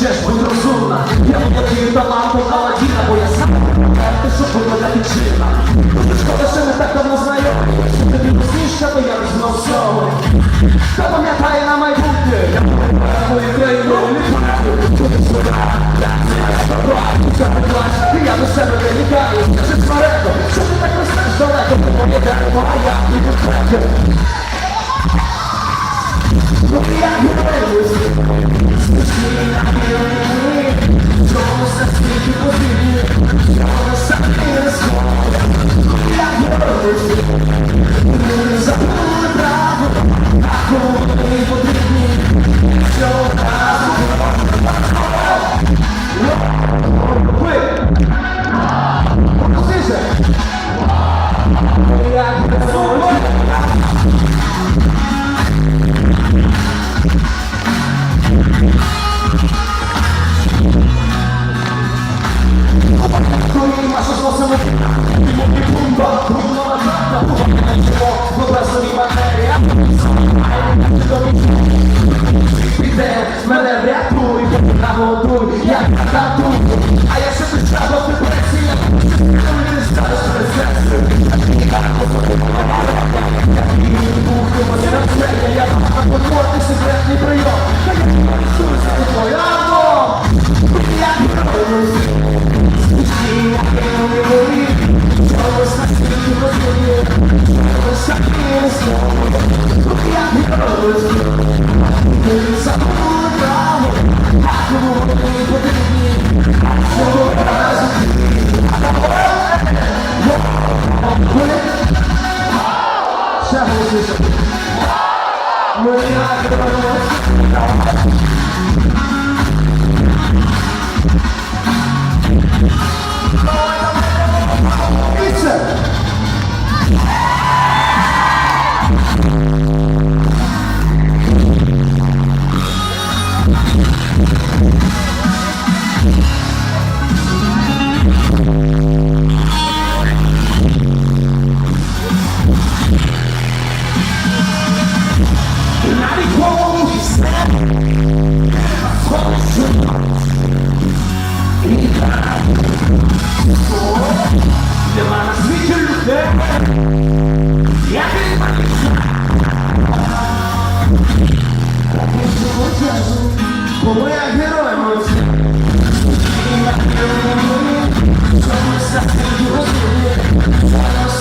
не втечеш, будь розумна. Я володію талантом Аладдіна, бо я сам ти що виглядати чинна Шкода, що ми так давно знайомі Що тобі усмішка, то я візьму всього Хто пам'ятає на майбутнє. Я мою країну я до себе не літаю, чи смарено Що ти так ростеш далеко, ти моє дерево, а я не відтратив Don't stop thinking of you Бумба на чого, в образовій манері Піде, мене врятуй, нагодуй, я ще писав до депресії Ще голосніше. Ми не Більше! Нема на світі людей Я Бо я герой мовці Всі!